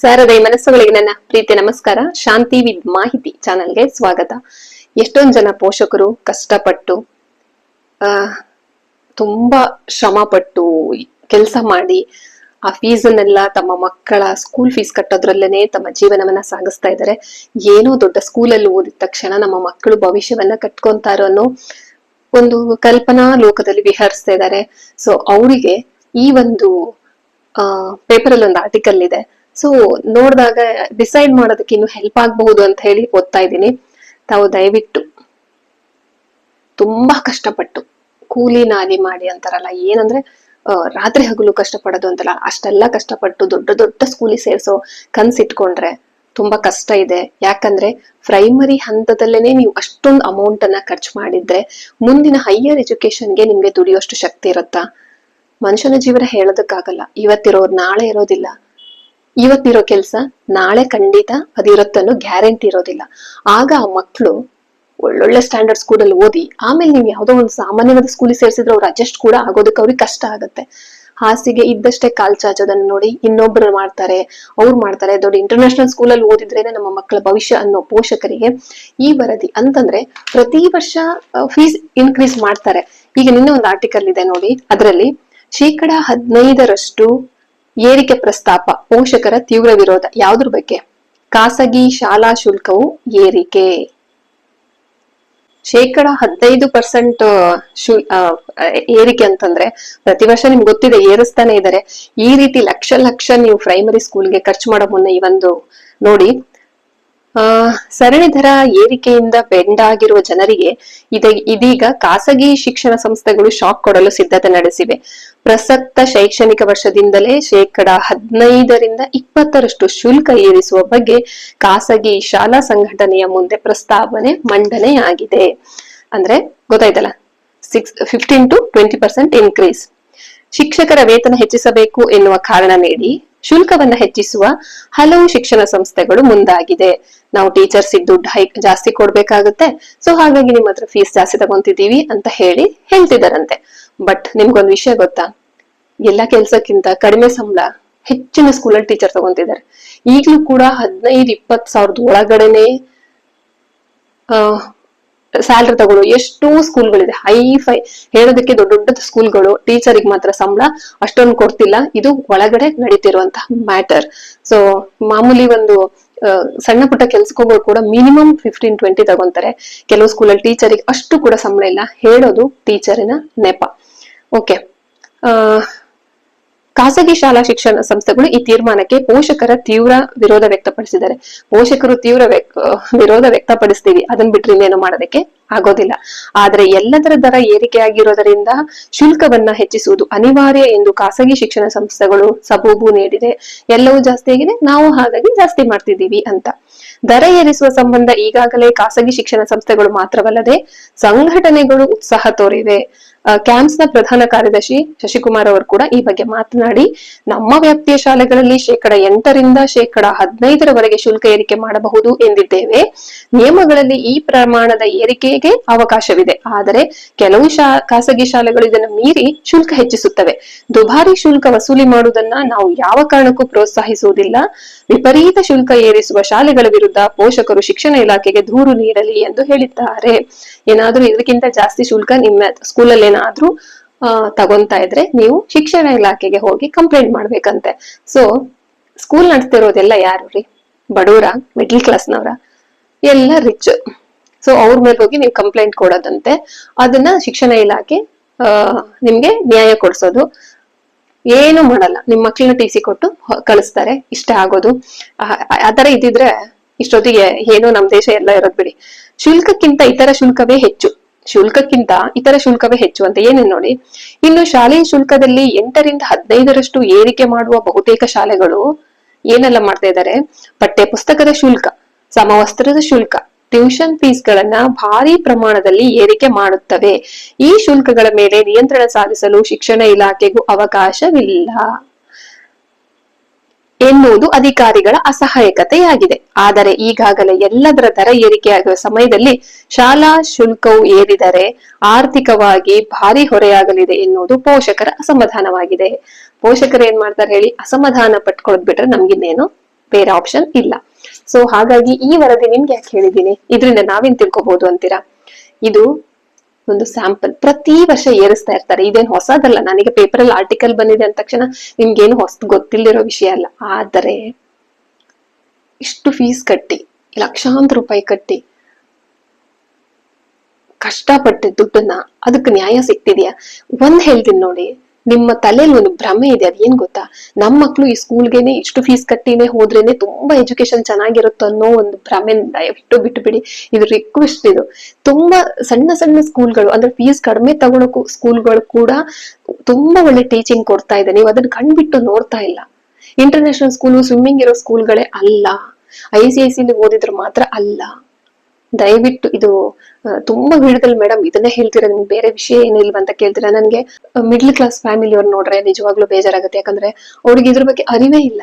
ಸಾರದೈ ಮನಸ್ಸುಗಳಿಗೆ ನನ್ನ ಪ್ರೀತಿ ನಮಸ್ಕಾರ. ಶಾಂತಿ ವಿದ್ ಮಾಹಿತಿ ಚಾನಲ್ಗೆ ಸ್ವಾಗತ. ಎಷ್ಟೊಂದ್ ಜನ ಪೋಷಕರು ಕಷ್ಟಪಟ್ಟು, ಆ, ತುಂಬಾ ಶ್ರಮ ಪಟ್ಟು ಕೆಲಸ ಮಾಡಿ, ಆ ಫೀಸನ್ನೆಲ್ಲ ತಮ್ಮ ಮಕ್ಕಳ ಸ್ಕೂಲ್ ಫೀಸ್ ಕಟ್ಟೋದ್ರಲ್ಲೇನೆ ತಮ್ಮ ಜೀವನವನ್ನ ಸಾಗಿಸ್ತಾ ಇದ್ದಾರೆ. ಏನೋ ದೊಡ್ಡ ಸ್ಕೂಲಲ್ಲಿ ಓದಿದ ತಕ್ಷಣ ನಮ್ಮ ಮಕ್ಕಳು ಭವಿಷ್ಯವನ್ನ ಕಟ್ಕೊಂತಾರೋ ಅನ್ನೋ ಒಂದು ಕಲ್ಪನಾ ಲೋಕದಲ್ಲಿ ವಿಹರಿಸ್ತಾ ಇದ್ದಾರೆ. ಸೊ ಅವರಿಗೆ ಈ ಒಂದು ಪೇಪರ್ ಅಲ್ಲಿ ಒಂದು ಆರ್ಟಿಕಲ್ ಇದೆ. ಸೊ ನೋಡಿದಾಗ ಡಿಸೈಡ್ ಮಾಡೋದಕ್ಕೆ ಇನ್ನು ಹೆಲ್ಪ್ ಆಗಬಹುದು ಅಂತ ಹೇಳಿ ಓದ್ತಾ ಇದ್ದೀನಿ. ತಾವು ದಯವಿಟ್ಟು ತುಂಬಾ ಕಷ್ಟಪಟ್ಟು ಕೂಲಿ ನಾಲಿ ಮಾಡಿ ಅಂತಾರಲ್ಲ, ಏನಂದ್ರೆ ರಾತ್ರಿ ಹಗಲು ಕಷ್ಟಪಡೋದು ಅಂತಲ್ಲ, ಅಷ್ಟೆಲ್ಲ ಕಷ್ಟಪಟ್ಟು ದೊಡ್ಡ ದೊಡ್ಡ ಸ್ಕೂಲಿಗೆ ಸೇರ್ಸೋ ಕನ್ಸಿಟ್ಕೊಂಡ್ರೆ ತುಂಬಾ ಕಷ್ಟ ಇದೆ. ಯಾಕಂದ್ರೆ ಪ್ರೈಮರಿ ಹಂತದಲ್ಲೇನೆ ನೀವು ಅಷ್ಟೊಂದು ಅಮೌಂಟ್ ಅನ್ನ ಖರ್ಚು ಮಾಡಿದ್ರೆ ಮುಂದಿನ ಹೈಯರ್ ಎಜುಕೇಶನ್ಗೆ ನಿಮ್ಗೆ ದುಡಿಯೋಷ್ಟು ಶಕ್ತಿ ಇರುತ್ತಾ? ಮನುಷ್ಯನ ಜೀವನ ಹೇಳೋದಕ್ಕಾಗಲ್ಲ. ಇವತ್ತಿರೋರು ನಾಳೆ ಇರೋದಿಲ್ಲ. ಇವತ್ತಿರೋ ಕೆಲ್ಸ ನಾಳೆ ಖಂಡಿತ ಅದಿರತ್ತನ್ನು ಗ್ಯಾರಂಟಿ ಇರೋದಿಲ್ಲ. ಆಗ ಆ ಮಕ್ಕಳು ಒಳ್ಳೊಳ್ಳೆ ಸ್ಟ್ಯಾಂಡರ್ಡ್ ಸ್ಕೂಲಲ್ಲಿ ಓದಿ, ಆಮೇಲೆ ನೀವು ಯಾವುದೋ ಒಂದು ಸಾಮಾನ್ಯವಾದ ಸ್ಕೂಲಿಗೆ ಸೇರಿಸಿದ್ರೆ ಅವ್ರು ಅಡ್ಜಸ್ಟ್ ಕೂಡ ಆಗೋದಕ್ಕೆ ಅವ್ರಿಗೆ ಕಷ್ಟ ಆಗುತ್ತೆ. ಹಾಸಿಗೆ ಇದ್ದಷ್ಟೇ ಕಾಲ್ ಚಾಚೋದನ್ನು ನೋಡಿ ಇನ್ನೊಬ್ರು ಮಾಡ್ತಾರೆ, ಅವ್ರು ಮಾಡ್ತಾರೆ. ದೊಡ್ಡ ಇಂಟರ್ನ್ಯಾಷನಲ್ ಸ್ಕೂಲಲ್ಲಿ ಓದಿದ್ರೇನೆ ನಮ್ಮ ಮಕ್ಕಳ ಭವಿಷ್ಯ ಅನ್ನೋ ಪೋಷಕರಿಗೆ ಈ ವರದಿ ಅಂತಂದ್ರೆ ಪ್ರತಿ ವರ್ಷ ಫೀಸ್ ಇನ್ಕ್ರೀಸ್ ಮಾಡ್ತಾರೆ. ಈಗ ನಿನ್ನೆ ಒಂದು ಆರ್ಟಿಕಲ್ ಇದೆ ನೋಡಿ, ಅದರಲ್ಲಿ ಶೇಕಡ ಹದಿನೈದರಷ್ಟು ಏರಿಕೆ ಪ್ರಸ್ತಾಪ ಪೋಷಕರ ತೀವ್ರ ವಿರೋಧ ಯಾವ್ದ್ರ ಬಗ್ಗೆ? ಖಾಸಗಿ ಶಾಲಾ ಶುಲ್ಕವು ಏರಿಕೆ. ಶೇಕಡ ಹದಿನೈದು ಪರ್ಸೆಂಟ್ ಆ, ಏರಿಕೆ ಅಂತಂದ್ರೆ ಪ್ರತಿ ವರ್ಷ ನಿಮ್ಗೆ ಗೊತ್ತಿದೆ ಏರಿಸ್ತಾನೆ ಇದ್ದಾರೆ ಈ ರೀತಿ ಲಕ್ಷ ಲಕ್ಷ ನೀವು ಪ್ರೈಮರಿ ಸ್ಕೂಲ್ಗೆ ಖರ್ಚು ಮಾಡೋ ಮುನ್ನ ಈ ಒಂದು ನೋಡಿ ಸರಣಿ ದರ ಏರಿಕೆಯಿಂದ ಬೆಂಡಾಗಿರುವ ಜನರಿಗೆ ಇದ, ಇದೀಗ ಖಾಸಗಿ ಶಿಕ್ಷಣ ಸಂಸ್ಥೆಗಳು ಶಾಕ್ ಕೊಡಲು ಸಿದ್ಧತೆ ನಡೆಸಿವೆ. ಪ್ರಸಕ್ತ ಶೈಕ್ಷಣಿಕ ವರ್ಷದಿಂದಲೇ ಶೇಕಡ ಹದಿನೈದರಿಂದ ಇಪ್ಪತ್ತರಷ್ಟು ಶುಲ್ಕ ಏರಿಸುವ ಬಗ್ಗೆ ಖಾಸಗಿ ಶಾಲಾ ಸಂಘಟನೆಯ ಮುಂದೆ ಪ್ರಸ್ತಾವನೆ ಮಂಡನೆಯಾಗಿದೆ. ಅಂದ್ರೆ ಗೊತ್ತಾಯ್ತಲ್ಲ six fifteen to twenty percent increase ಶಿಕ್ಷಕರ ವೇತನ ಹೆಚ್ಚಿಸಬೇಕು ಎನ್ನುವ ಕಾರಣ ನೀಡಿ ಶುಲ್ಕವನ್ನ ಹೆಚ್ಚಿಸುವ ಹಲವು ಶಿಕ್ಷಣ ಸಂಸ್ಥೆಗಳು ಮುಂದಾಗಿದೆ. ನಾವು ಟೀಚರ್ಸ್ ದುಡ್ಡು ಹೈ, ಜಾಸ್ತಿ ಕೊಡ್ಬೇಕಾಗುತ್ತೆ. ಸೊ ಹಾಗಾಗಿ ನಿಮ್ಮ ಹತ್ರ ಫೀಸ್ ಜಾಸ್ತಿ ತಗೊಂತಿದೀವಿ ಅಂತ ಹೇಳಿ ಹೇಳ್ತಿದಾರಂತೆ. ಬಟ್ ನಿಮ್ಗೊಂದು ವಿಷಯ ಗೊತ್ತಾ? ಎಲ್ಲ ಕೆಲ್ಸಕ್ಕಿಂತ ಕಡಿಮೆ ಸಂಬಳ ಹೆಚ್ಚಿನ ಸ್ಕೂಲಲ್ಲಿ ಟೀಚರ್ ತಗೊಂತಿದ್ದಾರೆ. ಈಗಲೂ ಕೂಡ ಹದಿನೈದು, ಇಪ್ಪತ್ ಸಾವಿರದ ಒಳಗಡೆನೆ ಸ್ಯಾಲ್ರಿ ತಗೊಳ್ಳೋ ಎಷ್ಟೋ ಸ್ಕೂಲ್ಗಳಿದೆ ಹೈ ಫೈ ಹೇಳೋದಕ್ಕೆ ದೊಡ್ಡ ದೊಡ್ಡ ಸ್ಕೂಲ್ಗಳು ಟೀಚರಿಗೆ ಮಾತ್ರ ಸಂಬಳ ಅಷ್ಟೊಂದು ಕೊಡ್ತಿಲ್ಲ. ಇದು ಒಳಗಡೆ ನಡೀತಿರುವಂತಹ ಮ್ಯಾಟರ್ ಸೊ ಮಾಮೂಲಿ ಒಂದು ಸಣ್ಣ ಪುಟ್ಟ ಕೆಲ್ಸಕ್ಕೋಗೋರು ಕೂಡ ಮಿನಿಮಮ್ ಫಿಫ್ಟೀನ್ ಟ್ವೆಂಟಿ ತಗೊಂತಾರೆ. ಕೆಲವು ಸ್ಕೂಲಲ್ಲಿ ಟೀಚರಿಗೆ ಅಷ್ಟು ಕೂಡ ಸಂಬಳ ಇಲ್ಲ. ಹೇಳೋದು ಟೀಚರಿನ ನೆಪ. ಓಕೆ ಖಾಸಗಿ ಶಾಲಾ ಶಿಕ್ಷಣ ಸಂಸ್ಥೆಗಳು ಈ ತೀರ್ಮಾನಕ್ಕೆ ಪೋಷಕರ ತೀವ್ರ ವಿರೋಧ ವ್ಯಕ್ತಪಡಿಸಿದ್ದಾರೆ. ಪೋಷಕರು ತೀವ್ರ ವಿರೋಧ ವ್ಯಕ್ತಪಡಿಸ್ತೀವಿ. ಅದನ್ನ ಬಿಟ್ರೆ ಇನ್ನೇನು ಮಾಡೋದಕ್ಕೆ ಆಗೋದಿಲ್ಲ. ಆದ್ರೆ ಎಲ್ಲದರ ದರ ಏರಿಕೆಯಾಗಿರೋದರಿಂದ ಶುಲ್ಕವನ್ನ ಹೆಚ್ಚಿಸುವುದು ಅನಿವಾರ್ಯ ಎಂದು ಖಾಸಗಿ ಶಿಕ್ಷಣ ಸಂಸ್ಥೆಗಳು ಸಬೂಬು ನೀಡಿದೆ. ಎಲ್ಲವೂ ಜಾಸ್ತಿ ಆಗಿದೆ. ನಾವು ಹಾಗಾಗಿ ಜಾಸ್ತಿ ಮಾಡ್ತಿದ್ದೀವಿ ಅಂತ. ದರ ಏರಿಸುವ ಸಂಬಂಧ ಈಗಾಗಲೇ ಖಾಸಗಿ ಶಿಕ್ಷಣ ಸಂಸ್ಥೆಗಳು ಮಾತ್ರವಲ್ಲದೆ ಸಂಘಟನೆಗಳು ಉತ್ಸಾಹ ತೋರಿವೆ. ಕ್ಯಾಂಪ್ಸ್ನ ಪ್ರಧಾನ ಕಾರ್ಯದರ್ಶಿ ಶಶಿಕುಮಾರ್ ಅವರು ಕೂಡ ಈ ಬಗ್ಗೆ ಮಾತನಾಡಿ, ನಮ್ಮ ವ್ಯಾಪ್ತಿಯ ಶಾಲೆಗಳಲ್ಲಿ ಶೇಕಡ ಎಂಟರಿಂದ ಶೇಕಡ ಹದಿನೈದರವರೆಗೆ ಶುಲ್ಕ ಏರಿಕೆ ಮಾಡಬಹುದು ಎಂದಿದ್ದೇವೆ. ನಿಯಮಗಳಲ್ಲಿ ಈ ಪ್ರಮಾಣದ ಏರಿಕೆಗೆ ಅವಕಾಶವಿದೆ. ಆದರೆ ಕೆಲವು ಶಾ, ಖಾಸಗಿ ಶಾಲೆಗಳು ಇದನ್ನು ಮೀರಿ ಶುಲ್ಕ ಹೆಚ್ಚಿಸುತ್ತವೆ. ದುಬಾರಿ ಶುಲ್ಕ ವಸೂಲಿ ಮಾಡುವುದನ್ನ ನಾವು ಯಾವ ಕಾರಣಕ್ಕೂ ಪ್ರೋತ್ಸಾಹಿಸುವುದಿಲ್ಲ. ವಿಪರೀತ ಶುಲ್ಕ ಏರಿಸುವ ಶಾಲೆಗಳ ವಿರುದ್ಧ ಪೋಷಕರು ಶಿಕ್ಷಣ ಇಲಾಖೆಗೆ ದೂರು ನೀಡಲಿ ಎಂದು ಹೇಳಿದ್ದಾರೆ. ಏನಾದ್ರೂ ಇದಕ್ಕಿಂತ ಜಾಸ್ತಿ ಶುಲ್ಕ ನಿಮ್ಮ ಸ್ಕೂಲಲ್ಲಿ ಏನಾದ್ರೂ ತಗೊಂತಾ ಇದ್ರೆ ನೀವು ಶಿಕ್ಷಣ ಇಲಾಖೆಗೆ ಹೋಗಿ ಕಂಪ್ಲೇಂಟ್ ಮಾಡ್ಬೇಕಂತೆ. ಸೊ ಸ್ಕೂಲ್ ನಡೆಸ್ತಿರೋದೆಲ್ಲ ಯಾರು ರೀ? ಬಡವರ ಮಿಡ್ಲ್ ಕ್ಲಾಸ್ನವರ ಎಲ್ಲ ರಿಚ್ ಸೊ ಅವ್ರ ಮೇಲೆ ಹೋಗಿ ನೀವು ಕಂಪ್ಲೇಂಟ್ ಕೊಡೋದಂತೆ. ಅದನ್ನ ಶಿಕ್ಷಣ ಇಲಾಖೆ ನಿಮ್ಗೆ ನ್ಯಾಯ ಕೊಡ್ಸೋದು. ಏನು ಮಾಡಲ್ಲ. ನಿಮ್ ಮಕ್ಕಳನ್ನ ಟಿ ಸಿ ಕೊಟ್ಟು ಕಳಿಸ್ತಾರೆ. ಇಷ್ಟ ಆಗೋದು. ಆ- ತರ ಇದ್ದಿದ್ರೆ ಇಷ್ಟೊತ್ತಿಗೆ ಏನು ನಮ್ ದೇಶ ಎಲ್ಲ ಇರೋದ್ ಬಿಡಿ. ಶುಲ್ಕಕ್ಕಿಂತ ಇತರ ಶುಲ್ಕವೇ ಹೆಚ್ಚು. ಶುಲ್ಕಕ್ಕಿಂತ ಇತರ ಶುಲ್ಕವೇ ಹೆಚ್ಚು ಅಂತ ಏನೇನ್ ನೋಡಿ. ಇನ್ನು ಶಾಲೆಯ ಶುಲ್ಕದಲ್ಲಿ ಎಂಟರಿಂದ ಹದಿನೈದರಷ್ಟು ಏರಿಕೆ ಮಾಡುವ ಬಹುತೇಕ ಶಾಲೆಗಳು ಏನೆಲ್ಲ ಮಾಡ್ತಾ ಇದ್ದಾರೆ? ಪಠ್ಯ ಪುಸ್ತಕದ ಶುಲ್ಕ, ಸಮವಸ್ತ್ರದ ಶುಲ್ಕ, ಟ್ಯೂಷನ್ ಫೀಸ್ ಗಳನ್ನ ಭಾರಿ ಪ್ರಮಾಣದಲ್ಲಿ ಏರಿಕೆ ಮಾಡುತ್ತವೆ. ಈ ಶುಲ್ಕಗಳ ಮೇಲೆ ನಿಯಂತ್ರಣ ಸಾಧಿಸಲು ಶಿಕ್ಷಣ ಇಲಾಖೆಗೂ ಅವಕಾಶವಿಲ್ಲ. ಎನ್ನುವುದು ಅಧಿಕಾರಿಗಳ ಅಸಹಾಯಕತೆಯಾಗಿದೆ. ಆದರೆ ಈಗಾಗಲೇ ಎಲ್ಲದರ ದರ ಏರಿಕೆಯಾಗುವ ಸಮಯದಲ್ಲಿ ಶಾಲಾ ಶುಲ್ಕವು ಏರಿದರೆ ಆರ್ಥಿಕವಾಗಿ ಭಾರಿ ಹೊರೆಯಾಗಲಿದೆ ಎನ್ನುವುದು ಪೋಷಕರ ಅಸಮಾಧಾನವಾಗಿದೆ. ಪೋಷಕರು ಏನ್ ಮಾಡ್ತಾರೆ ಹೇಳಿ? ಅಸಮಾಧಾನ ಪಟ್ಕೊಳ್ಳೋದ್ ಬಿಟ್ರೆ ನಮ್ಗಿನ್ನೇನು ಬೇರೆ ಆಪ್ಷನ್ ಇಲ್ಲ. ಸೊ ಹಾಗಾಗಿ ಈ ವರದಿ ನಿಮ್ಗೆ ಯಾಕೆ ಹೇಳಿದ್ದೀನಿ? ಇದರಿಂದ ನಾವೇನ್ ತಿಳ್ಕೊಬಹುದು ಅಂತೀರಾ? ಇದು ಒಂದು ಸ್ಯಾಂಪಲ್ ಪ್ರತಿ ವರ್ಷ ಏರಿಸ್ತಾ ಇರ್ತಾರೆ. ಇದೇನ್ ಹೊಸದಲ್ಲ. ನನಗೆ ಪೇಪರ್ ಅಲ್ಲಿ ಆರ್ಟಿಕಲ್ ಬಂದಿದೆ ಅಂದ ತಕ್ಷಣ ನಿಮ್ಗೇನು ಹೊಸ, ಗೊತ್ತಿಲ್ದಿರೋ ವಿಷಯ ಅಲ್ಲ. ಆದರೆ ಇಷ್ಟು ಫೀಸ್ ಕಟ್ಟಿ, ಲಕ್ಷಾಂತರ ರೂಪಾಯಿ ಕಟ್ಟಿ ಕಷ್ಟಪಟ್ಟು ದುಡ್ಡನ್ನ ಅದಕ್ಕೆ ನ್ಯಾಯ ಸಿಗ್ತಿದ್ಯಾ? ಒಂದ್ ಹೇಳ್ತೀನಿ ನೋಡಿ. ನಿಮ್ಮ ತಲೆಯಲ್ಲಿ ಒಂದು ಭ್ರಮೆ ಇದೆ, ಅದ್ ಏನ್ ಗೊತ್ತಾ? ನಮ್ಮ ಮಕ್ಳು ಈ ಸ್ಕೂಲ್ಗೆನೆ ಇಷ್ಟು ಫೀಸ್ ಕಟ್ಟಿನೇ ಹೋದ್ರೇನೆ ತುಂಬಾ ಎಜುಕೇಶನ್ ಚೆನ್ನಾಗಿರುತ್ತೆ ಅನ್ನೋ ಒಂದು ಭ್ರಮೆ ದಯವಿಟ್ಟು ಬಿಟ್ಟು ಬಿಡಿ ಇದು ರಿಕ್ವೆಸ್ಟ್ ಇದು. ತುಂಬಾ ಸಣ್ಣ ಸಣ್ಣ ಸ್ಕೂಲ್ಗಳು ಅಂದ್ರೆ ಫೀಸ್ ಕಡಿಮೆ ತಗೊಳಕು ಸ್ಕೂಲ್ಗಳು ಕೂಡ ತುಂಬಾ ಒಳ್ಳೆ ಟೀಚಿಂಗ್ ಕೊಡ್ತಾ ಇದೆ. ನೀವು ಅದನ್ನ ಕಣ್ಬಿಟ್ಟು ನೋಡ್ತಾ ಇಲ್ಲ. ಇಂಟರ್ನ್ಯಾಷನಲ್ ಸ್ಕೂಲು ಸ್ವಿಮ್ಮಿಂಗ್ ಇರೋ ಸ್ಕೂಲ್ಗಳೇ ಅಲ್ಲ. ಐ ಸಿ ಐ ಸಿ ಓದಿದ್ರು ಮಾತ್ರ ಅಲ್ಲ. ದಯವಿಟ್ಟು ಇದು ತುಂಬಾ ವಿಡದಲ್ಲಿ ಮೇಡಮ್ ಇದನ್ನೇ ಹೇಳ್ತೀರಾ ನಿಮ್ಗೆ ಬೇರೆ ವಿಷಯ ಏನಿಲ್ವಾ ಅಂತ ಕೇಳ್ತೀರಾ? ನನ್ಗೆ ಮಿಡ್ಲ್ ಕ್ಲಾಸ್ ಫ್ಯಾಮಿಲಿ ಅವ್ರು ನೋಡ್ರೆ ನಿಜವಾಗ್ಲೂ ಬೇಜಾರಾಗುತ್ತೆ. ಯಾಕಂದ್ರೆ ಅವ್ರಿಗೆ ಇದ್ರ ಬಗ್ಗೆ ಅರಿವೇ ಇಲ್ಲ.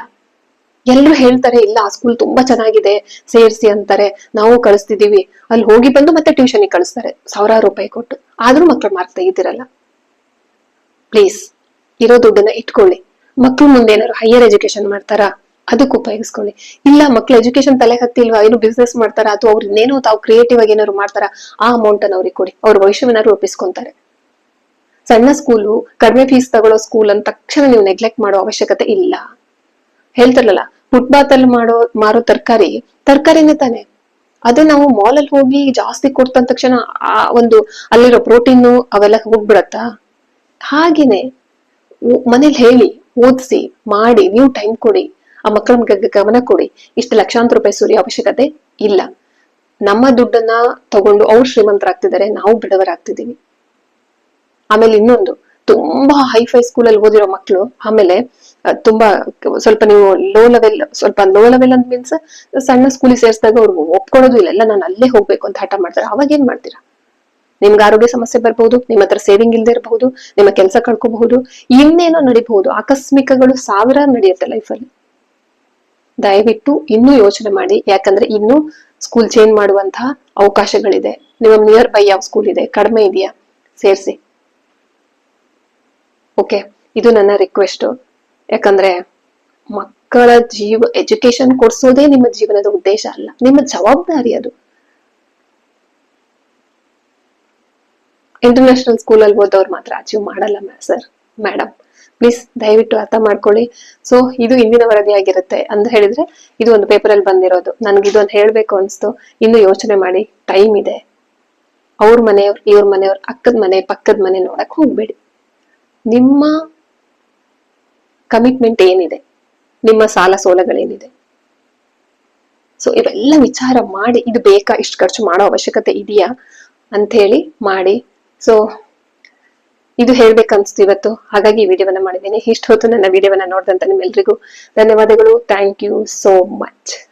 ಎಲ್ಲರೂ ಹೇಳ್ತಾರೆ, ಇಲ್ಲ, ಆ ಸ್ಕೂಲ್ ತುಂಬಾ ಚೆನ್ನಾಗಿದೆ, ಸೇರ್ಸಿ ಅಂತಾರೆ, ನಾವು ಕಳಿಸ್ತಿದೀವಿ. ಅಲ್ಲಿ ಹೋಗಿ ಬಂದು ಮತ್ತೆ ಟ್ಯೂಷನ್ಗೆ ಕಳಿಸ್ತಾರೆ, ಸಾವಿರಾರು ರೂಪಾಯಿ ಕೊಟ್ಟು. ಆದ್ರೂ ಮಕ್ಕಳು ಮಾರ್ಕ್ ತೆಗಿತಿರಲ್ಲ. ಪ್ಲೀಸ್ ಇರೋ ದುಡ್ಡನ್ನ ಇಟ್ಕೊಳ್ಳಿ. ಮಕ್ಕಳು ಮುಂದೆ ಏನಾದ್ರು ಹೈಯರ್ ಎಜುಕೇಶನ್ ಮಾಡ್ತಾರಾ? ಅದಕ್ಕೆ ಉಪಯೋಗಿಸ್ಕೊಳ್ಳಿ. ಇಲ್ಲ, ಮಕ್ಳು ಎಜುಕೇಶನ್ ತಲೆ ಹತ್ತಿಲ್ವಾ? ಏನು ಬಿಸ್ನೆಸ್ ಮಾಡ್ತಾರ? ಅಥವಾ ಅವ್ರು ಇನ್ನೇನೋ ತಾವು ಕ್ರಿಯೇಟಿವ್ ಆಗಿ ಏನಾದ್ರು ಮಾಡ್ತಾರಾ? ಆ ಅಮೌಂಟ್ ಅನ್ನ ಅವ್ರಿಗೆ ಕೊಡಿ. ಅವ್ರ ಭವಿಷ್ಯವನ್ನ ರೂಪಿಸ್ಕೊಂತಾರೆ. ಸಣ್ಣ ಸ್ಕೂಲು ಕಡಿಮೆ ಫೀಸ್ ತಗೊಳ್ಳೋ ಸ್ಕೂಲ್ ಅಂತ ತಕ್ಷಣ ನೀವು ನೆಗ್ಲೆಕ್ಟ್ ಮಾಡೋ ಅವಶ್ಯಕತೆ ಇಲ್ಲ. ಹೇಳ್ತಾರಲ್ಲ ಫುಟ್ಪಾತ್ ಅಲ್ಲಿ ಮಾಡೋ, ಮಾರೋ ತರಕಾರಿ, ತರಕಾರಿನೇ ತಾನೆ. ಅದು ನಾವು ಮಾಲ್ ಅಲ್ಲಿ ಹೋಗಿ ಜಾಸ್ತಿ ಕೊಡ್ತಂದ ತಕ್ಷಣ ಆ ಒಂದು ಅಲ್ಲಿರೋ ಪ್ರೋಟೀನು ಅವೆಲ್ಲ ಹೋಗ್ಬಿಡತ್ತಾ? ಹಾಗೇನೆ ಮನೇಲಿ ಹೇಳಿ, ಓದಿಸಿ, ಮಾಡಿ, ನೀವು ಟೈಮ್ ಕೊಡಿ. ಆ ಮಕ್ಕಳ ಗಮನ ಕೊಡಿ. ಇಷ್ಟು ಲಕ್ಷಾಂತರ ರೂಪಾಯಿ ಸೂರ್ಯ ಅವಶ್ಯಕತೆ ಇಲ್ಲ. ನಮ್ಮ ದುಡ್ಡನ್ನ ತಗೊಂಡು ಅವ್ರು ಶ್ರೀಮಂತರಾಗ್ತಿದ್ದಾರೆ, ನಾವು ಬಿಡವರಾಗ್ತಿದೀವಿ ಆಮೇಲೆ ಇನ್ನೊಂದು, ತುಂಬಾ ಹೈಫೈ ಸ್ಕೂಲ್ ಅಲ್ಲಿ ಓದಿರೋ ಮಕ್ಕಳು ಆಮೇಲೆ ತುಂಬಾ ಸ್ವಲ್ಪ ನೀವು ಲೋ ಲೆವೆಲ್ ಸ್ವಲ್ಪ ಲೋ ಲೆವೆಲ್ ಅಂತ ಮೀನ್ಸ್ ಸಣ್ಣ ಸ್ಕೂಲಿಗೆ ಸೇರಿಸಿದಾಗ ಅವ್ರು ಒಪ್ಕೊಳ್ಳೋದು ಇಲ್ಲ. ಎಲ್ಲ ನಾನು ಅಲ್ಲೇ ಹೋಗ್ಬೇಕು ಅಂತ ಹಠ ಮಾಡ್ತಾರೆ. ಅವಾಗ ಏನ್ ಮಾಡ್ತೀರಾ? ನಿಮ್ಗೆ ಆರೋಗ್ಯ ಸಮಸ್ಯೆ ಬರಬಹುದು ನಿಮ್ಮ ಹತ್ರ ಸೇವಿಂಗ್ ಇಲ್ಲದೆ ಇರಬಹುದು ನಿಮ್ಮ ಕೆಲಸ ಕಳ್ಕೋಬಹುದು, ಇನ್ನೇನೋ ನಡಿಬಹುದು. ಆಕಸ್ಮಿಕಗಳು ಸಾವಿರ ನಡೆಯುತ್ತೆ ಲೈಫಲ್ಲಿ ದಯವಿಟ್ಟು ಇನ್ನೂ ಯೋಚನೆ ಮಾಡಿ. ಯಾಕಂದ್ರೆ ಇನ್ನು ಸ್ಕೂಲ್ ಚೇಂಜ್ ಮಾಡುವಂತಹ ಅವಕಾಶಗಳಿದೆ. ನಿಮ್ಮ ನಿಯರ್ ಬೈ ಯಾವ ಸ್ಕೂಲ್ ಇದೆ? ಕಡಿಮೆ ಇದೆಯಾ? ಸೇರಿಸಿ. ಓಕೆ ಇದು ನನ್ನ ರಿಕ್ವೆಸ್ಟ್ ಯಾಕಂದ್ರೆ ಮಕ್ಕಳ ಜೀವ ಎಜುಕೇಶನ್ ಕೊಡ್ಸೋದೇ ನಿಮ್ಮ ಜೀವನದ ಉದ್ದೇಶ ಅಲ್ಲ. ನಿಮ್ಮ ಜವಾಬ್ದಾರಿ ಅದು. ಇಂಟರ್ನ್ಯಾಷನಲ್ ಸ್ಕೂಲ್ ಅಲ್ಲಿ ಓದೋರು ಮಾತ್ರ ಅಚೀವ್ ಮಾಡಲ್ಲ ಸರ್ ಮೇಡಮ್ ಪ್ಲೀಸ್ ದಯವಿಟ್ಟು ಅರ್ಥ ಮಾಡ್ಕೊಳ್ಳಿ. ಸೊ ಇದು ಇಂದಿನ ವರದಿ ಆಗಿರುತ್ತೆ ಅಂತ ಹೇಳಿದ್ರೆ ಇದು ಒಂದು ಪೇಪರಲ್ಲಿ ಬಂದಿರೋದು. ನನ್ಗೆ ಇದೊಂದು ಹೇಳ್ಬೇಕು ಅನಿಸ್ತು. ಇನ್ನು ಯೋಚನೆ ಮಾಡಿ. ಟೈಮ್ ಇದೆ. ಅವ್ರ ಮನೆಯವ್ರು, ಇವ್ರ ಮನೆಯವ್ರ, ಅಕ್ಕದ ಮನೆ, ಪಕ್ಕದ ಮನೆ ನೋಡಕ್ ಹೋಗ್ಬೇಡಿ. ನಿಮ್ಮ ಕಮಿಟ್ಮೆಂಟ್ ಏನಿದೆ? ನಿಮ್ಮ ಸಾಲ ಸೋಲಗಳೇನಿದೆ? ಸೊ ಇವೆಲ್ಲ ವಿಚಾರ ಮಾಡಿ, ಇದು ಬೇಕಾ, ಇಷ್ಟು ಖರ್ಚು ಮಾಡೋ ಅವಶ್ಯಕತೆ ಇದೆಯಾ? ಅಂತ ಹೇಳಿ ಮಾಡಿ. ಸೊ ಇದು ಹೇಳ್ಬೇಕನ್ಸ್ತು ಇವತ್ತು. ಹಾಗಾಗಿ ಈ ವಿಡಿಯೋವನ್ನ ಮಾಡಿದ್ದೀನಿ. ಇಷ್ಟು ಹೊತ್ತು ನನ್ನ ವಿಡಿಯೋವನ್ನ ನೋಡಿದಂತ ನಿಮ್ಮೆಲ್ರಿಗೂ ಧನ್ಯವಾದಗಳು. Thank you so much